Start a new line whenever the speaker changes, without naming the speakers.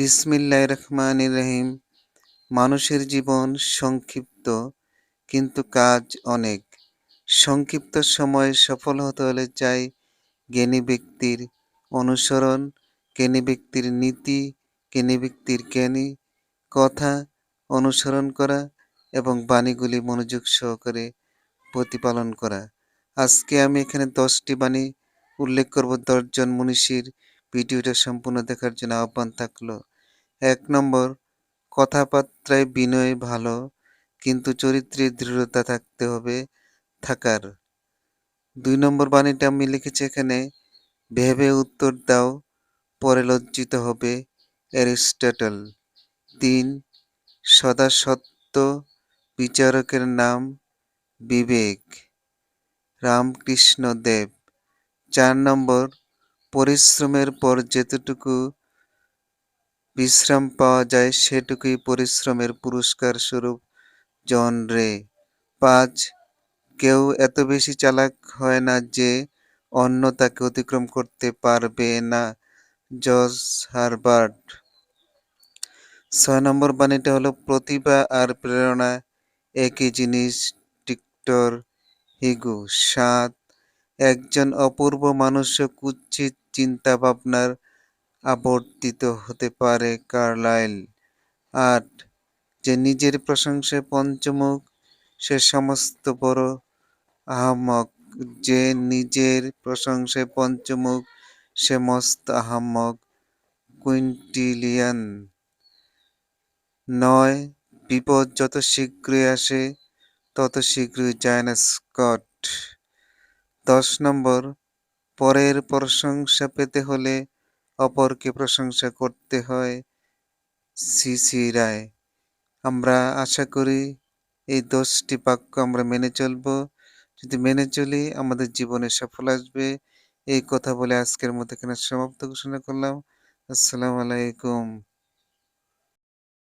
বিসমিল্লাহ রহমান রহিম। মানুষের জীবন সংক্ষিপ্ত, কিন্তু কাজ অনেক। সংক্ষিপ্ত সময়ে সফল হতে হলে চাই জ্ঞানী ব্যক্তির অনুসরণ, জ্ঞানী ব্যক্তির নীতি, জ্ঞানী ব্যক্তির জ্ঞানী, কথা অনুসরণ করা এবং বাণীগুলি মনোযোগ সহকারে প্রতিপালন করা। আজকে আমি এখানে দশটি বাণী উল্লেখ করব। দশজন মনীষীর ভিডিওটা সম্পূর্ণ দেখার জন্য আহ্বান থাকল। এক নম্বর, কথাবার্তায় বিনয় ভালো, কিন্তু চরিত্রে দৃঢ়তা থাকতে হবে, থাকার। দুই নম্বর বাণীটা আমি লিখেছি এখানে, ভেবে উত্তর দাও, পরে লজ্জিত হবে অ্যারিস্টটল তিন, সদা সত্য, বিচারকের নাম বিবেক। রামকৃষ্ণ দেব। চার নম্বর, পরিশ্রমের পর যেতটুকু বিশ্রাম পাওয়া যায় সেটুকুই পরিশ্রমের পুরস্কার স্বরূপ। জন রে। পাঁচ, কেউ এত বেশি চালাক হয় না যে অন্য তাকে অতিক্রম করতে পারবে না। জজ হারবার্ট। ছয় নম্বর বাণীটা হলো, প্রতিভা আর প্রেরণা একই জিনিস টিক্টর হিগু। সাত, একজন অপূর্ব মানুষ কুৎসিত চিন্তা ভাবনার আবর্তিত হতে পারে, কার্লাইল। আট, যে নিজের প্রশংসায় পঞ্চমুখ, সে সমস্ত বড় আহমক যে নিজের প্রশংসায় পঞ্চমুখ, সে মস্ত আহমক কুইন্টিলিয়ান। নয়, বিপদ যত শীঘ্রই আসে, তত শীঘ্রই যায় না স্কট। দশ নম্বর, পরের প্রশংসা পেতে হলে অপরকে প্রশংসা করতে হয়। সি সি রায়, আমরা আশা করি এই দশটি বাক্য আমরা মেনে চলব। যদি মেনে চলি, আমাদের জীবনে সফল আসবে। এই কথা বলে আজকের মতো এখানে সমাপ্ত ঘোষণা করলাম। আসসালামু আলাইকুম।